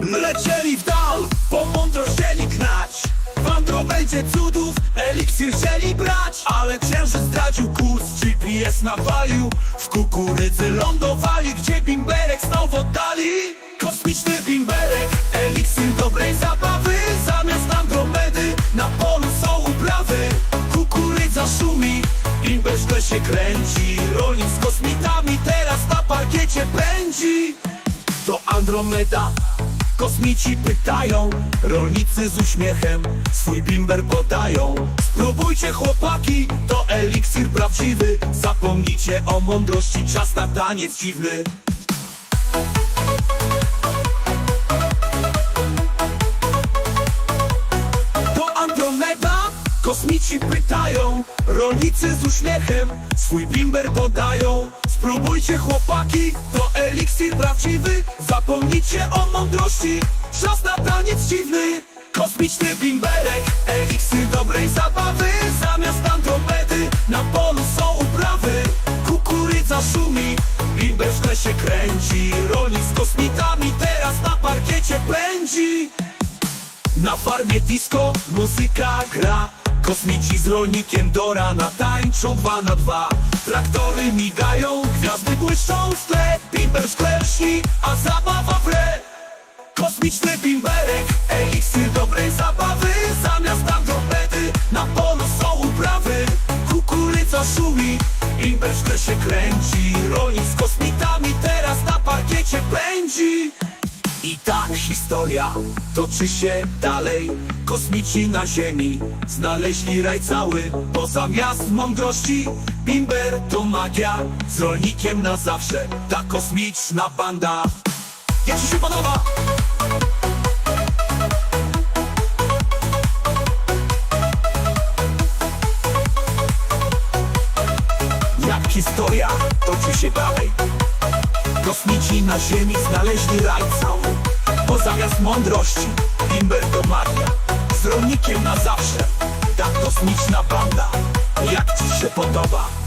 Lecieli w dal, po mądrość chcieli gnać. W Andromedzie cudów eliksir chcieli brać. Ale księżyc zdradził kurs, GPS nawalił. W kukurydzy lądowali, gdzie bimberek znowu oddali. Kosmiczny bimberek, Rolnik z kosmitami teraz na parkiecie pędzi. To Andromeda Kosmici pytają, rolnicy z uśmiechem swój bimber podają. Spróbujcie chłopaki, to eliksir prawdziwy. Zapomnijcie o mądrości, czas na taniec dziwny kosmici pytają Rolnicy z uśmiechem swój bimber podają. Spróbujcie chłopaki, to eliksir prawdziwy. Zapomnijcie o mądrości, czas na taniec dziwny. Kosmiczny bimberek, eliksir dobrej zabawy. Zamiast Andromedy na polu są uprawy. Kukurydza szumi, bimber w się kręci. Rolnik z kosmitami teraz na parkiecie pędzi. Na farmie disco muzyka gra Kosmici z rolnikiem do rana tańczą dwa na dwa. Traktory migają, gwiazdy błyszczą w tle Bimber sklersi, a zabawa w re Kosmiczny bimberek, eliksir dobrej zabawy Zamiast Andromedy na polu są uprawy. Kukurydza szumi, bimber się kręci Rolnik z kosmitami teraz na parkiecie pędzi i tak historia toczy się dalej. Kosmici na ziemi znaleźli raj cały. Bo zamiast mądrości Bimber to magia. Z rolnikiem na zawsze ta kosmiczna banda. Jak się podoba? Jak historia toczy się dalej. Kosmici na ziemi znaleźli raj cały Zamiast mądrości Bimber to magia Z rolnikiem na zawsze Ta kosmiczna banda Jak ci się podoba?